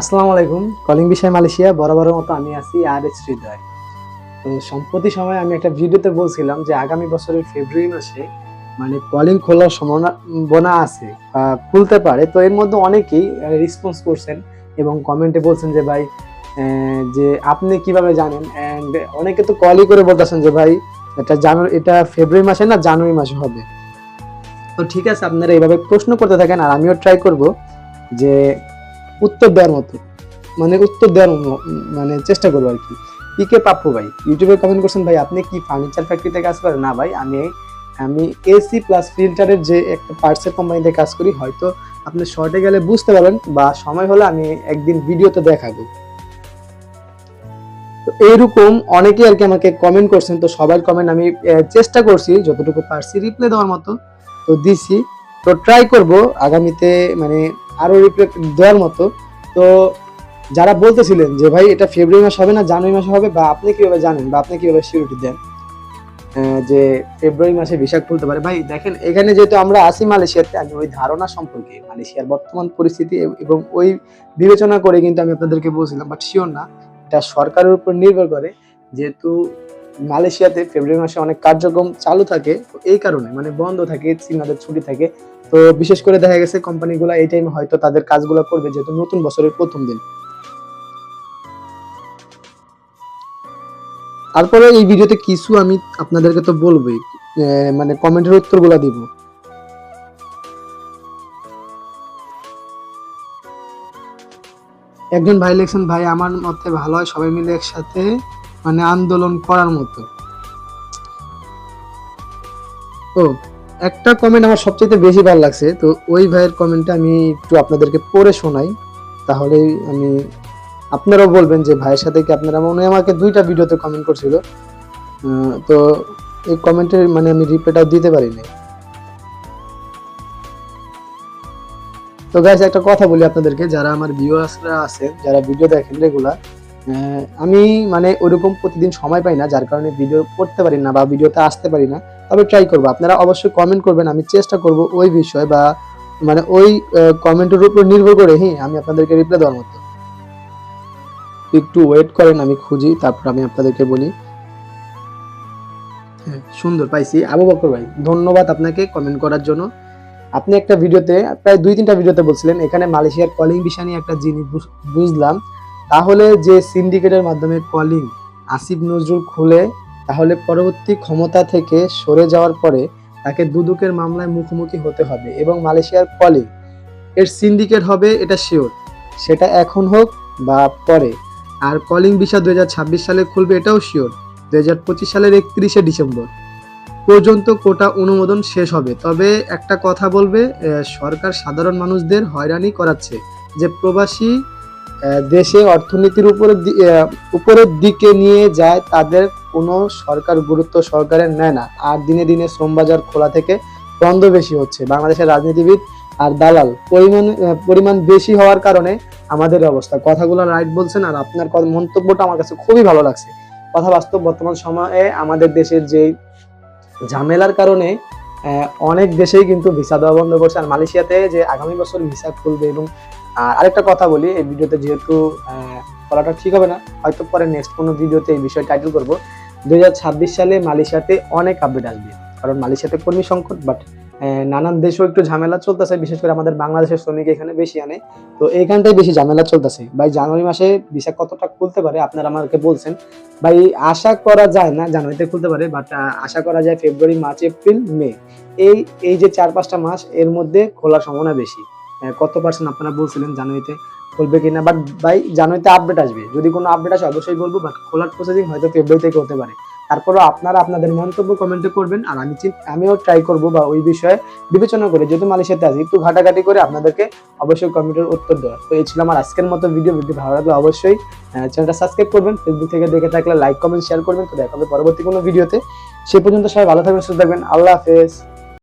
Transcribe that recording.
আসসালামু আলাইকুম। কলিং বিষয় মালয়েশিয়া, বরাবরের মতো আমি আছি আর এস হৃদয়। তো সম্প্রতি সময় আমি একটা ভিডিওতে বলছিলাম যে আগামী বছরের ফেব্রুয়ারি মাসে মানে কলিং খোলার সম্ভাবনা আছে খুলতে পারে। তো এর মধ্যে অনেকেই রেসপন্স করছেন এবং কমেন্টে বলছেন যে ভাই যে আপনি কীভাবে জানেন? অ্যান্ড অনেকে তো কলই করে বলতেছেন যে ভাই, এটা জানুয়ারি, এটা ফেব্রুয়ারি মাসে না জানুয়ারি মাসে হবে? তো ঠিক আছে, আপনারা এইভাবে প্রশ্ন করতে থাকেন আর আমিও ট্রাই করব যে উত্তর দেওয়ার মতো। মানে উত্তর দেওয়ার মানে চেষ্টা করব আর কি। পিকে পাপ্পু ভাই ইউটিউবে কমেন্ট করছেন, ভাই, আপনি কি ফার্নিচার ফ্যাক্টরিতে কাজ করেন? না ভাই, আমি আমি এসি প্লাস ফিল্টারের যে একটা পার্টসের কোম্পানিতে কাজ করি, হয়তো আপনি শর্টে গেলে বুঝতে পারবেন বা সময় হলে আমি একদিন ভিডিওতে দেখাবো। তো এইরকম অনেকেই আর কি আমাকে কমেন্ট করছেন, তো সবার কমেন্ট আমি চেষ্টা করছি যতটুকু পারছি রিপ্লাই দেওয়ার মতো। তো দিছি। তো ট্রাই করব আগামীতে মানে আরও রিপ্লাই দেওয়ার মতো। তো যারা বলতেছিলেন যে, ভাই, এটা ফেব্রুয়ারি মাস হবে না জানুয়ারি মাসে হবে, বা আপনি কীভাবে জানেন, বা আপনি কীভাবে সিউরিটি দেন? যে ফেব্রুয়ারি মাসে ভিসা খুলতে পারে। ভাই, দেখেন, এখানে যেহেতু আমরা আছি মালয়েশিয়াতে, আমি ওই ধারণা সম্পর্কে, মালয়েশিয়ার বর্তমান পরিস্থিতি এবং ওই বিবেচনা করে কিন্তু আমি আপনাদেরকে বলছিলাম বাট শিওর না, এটা সরকারের উপর নির্ভর করে। যেহেতু মালয়েশিয়াতে ফেব্রুয়ারি মাসে অনেক কার্যক্রম চালু থাকে এই কারণে মানে বন্ধ থাকে চীনাদের ছুটি থাকে। তো বিশেষ করে দেখা গেছে কোম্পানিগুলো এই টাইমে হয়তো তাদের কাজগুলো করবে, যেহেতু নতুন বছরের প্রথম দিন। তারপরে এই ভিডিওতে কিছু আমি আপনাদেরকে তো বলবোই মানে কমেন্টের উত্তরগুলো দিব। একজন ভাই লিখছেন, ভাই, আমার মতে ভালো হয়, সবাই মিলে একসাথে মানে আন্দোলন করার মতো। ও, একটা কমেন্ট আমার সবচেয়ে বেশি ভালো লাগছে। তো ওই ভাইয়ের কমেন্টটা আমি একটু আপনাদেরকে পড়ে শোনাই। তাহলেই আমি আপনারাও বলবেন যে ভাইয়ের সাথে কি আপনারা, মনে আমাকে দুইটা ভিডিওতে কমেন্ট করছিল। তো এই কমেন্টের মানে আমি রিপ্লাইটা দিতে পারিনি। তো গাইস একটা কথা বলি আপনাদেরকে। যারা আমার ভিউয়ার্সরা আছেন, যারা ভিডিও দেখেন রেগুলার আমি মানে ওরকম প্রতিদিন সময় পাই না, যার কারণে ভিডিও করতে পারি না বা ভিডিওতে আসতে পারি না। তবে ট্রাই করব। আপনারা অবশ্যই কমেন্ট করবেন, আমি চেষ্টা করব ওই বিষয় বা মানে ওই কমেন্টের উপর নির্ভর করে হ্যাঁ আমি আপনাদেরকে রিপ্লাই দেওয়ার মতো। একটু ওয়েট করেন, আমি খুঁজি, তারপর আমি আপনাদেরকে বলি। হ্যাঁ সুন্দর, পাইছি। আবু বকর ভাই, ধন্যবাদ আপনাকে কমেন্ট করার জন্য। আপনি একটা ভিডিওতে প্রায় দুই তিনটা ভিডিওতে বলছিলেন, এখানে মালয়েশিয়ার কলিং বিষয় নিয়ে একটা জিনিস বুঝ- বুঝলাম। তাহলে যে সিন্ডিকেটের মাধ্যমে কলিং আসিফ নজরুল খুলে, তাহলে পরবর্তী ক্ষমতা থেকে সরে যাওয়ার পরে তাকে দুদকের মামলায় মুখোমুখি হতে হবে এবং মালয়েশিয়ার কলিং এর সিন্ডিকেট হবে, এটা শিওর সেটা এখন হোক বা পরে। আর কলিং ভিসা দু সালে খুলবে, এটাও শিওর দুই হাজার পঁচিশ সালের একত্রিশে ডিসেম্বর পর্যন্ত কোটা অনুমোদন শেষ হবে। তবে একটা কথা বলবে সরকার সাধারণ মানুষদের হয়রানি করাচ্ছে যে প্রবাসী দেশে অর্থনীতির উপরের দি- উপরের দিকে নিয়ে যায়, তাদের কোনো সরকার গুরুত্ব সরকারের নেয় না। আর দিনে দিনে শ্রমবাজার খোলা থেকে বন্ধ বেশি হচ্ছে। বাংলাদেশের রাজনীতিবিদ আর দালাল, পরিমাণ পরিমাণ বেশি হওয়ার কারণে আমাদের অবস্থা। কথাগুলো রাইট বলছেন আর আপনার মন্তব্যটা আমার কাছে খুবই ভালো লাগছে। কথা বাস্তব বর্তমান সময়ে আমাদের দেশের যে ঝামেলার কারণে অনেক দেশেই কিন্তু ভিসা দেওয়া বন্ধ করছে। আর মালয়েশিয়াতে যে আগামী বছর ভিসা খুলবে এবং আহ, আরেকটা কথা বলি এই ভিডিওতে যেহেতু বলাটা ঠিক হবে না হয়তো পরে নেক্সট কোনো ভিডিওতে এই বিষয়ে টাইটেল করব। দুই হাজার ছাব্বিশ সালে মালয়েশিয়াতে অনেক আপডেট আসবে। কারণ মালয়েশিয়াতে কর্মী সংকট বাট নানান দেশেও একটু ঝামেলা চলতেছে বিশেষ করে আমাদের বাংলাদেশের শ্রমিক এখানে বেশি আনে। তো এইখানটাই বেশি ঝামেলা চলতেছে। ভাই জানুয়ারি মাসে ভিসা কতটা খুলতে পারে আপনারা আমাকে বলছেন। ভাই আশা করা যায় না জানুয়ারিতে খুলতে পারে বাট আশা করা যায় ফেব্রুয়ারি মার্চ এপ্রিল মে। এই এই যে চার পাঁচটা মাস এর মধ্যে খোলার সম্ভাবনা বেশি। কত পার্সেন্ট আপনারা বলছিলেন জানুয়ারিতে খুলবে কিনা? বাট ভাই, জানুয়ারিতে আপডেট আসবে। যদি কোনো আপডেট আসে, অবশ্যই বলব বাট খোলার প্রসেসিং হয়তো ফেব্রুয়ারি থেকে হতে পারে। তারপরও আপনারা আপনাদের মন্তব্য কমেন্টে করবেন, আর আমি আমিও ট্রাই করব বা ওই বিষয়ে বিবেচনা করে যেহেতু মালয়েশিয়াতে আছি, একটু ঘাটাঘাটি করে আপনাদেরকে অবশ্যই কমেন্টের উত্তর দেওয়া তো এই ছিল আমার আজকের মতো ভিডিও ভিডিও ভালো লাগলে অবশ্যই চ্যানেলটা সাবস্ক্রাইব করবেন। ফেসবুক থেকে দেখে থাকলে লাইক কমেন্ট শেয়ার করবেন। তো দেখা হবে পরবর্তী কোনো ভিডিওতে সে পর্যন্ত সবাই ভালো থাকবেন, সুস্থ থাকবেন। আল্লাহ হাফেজ।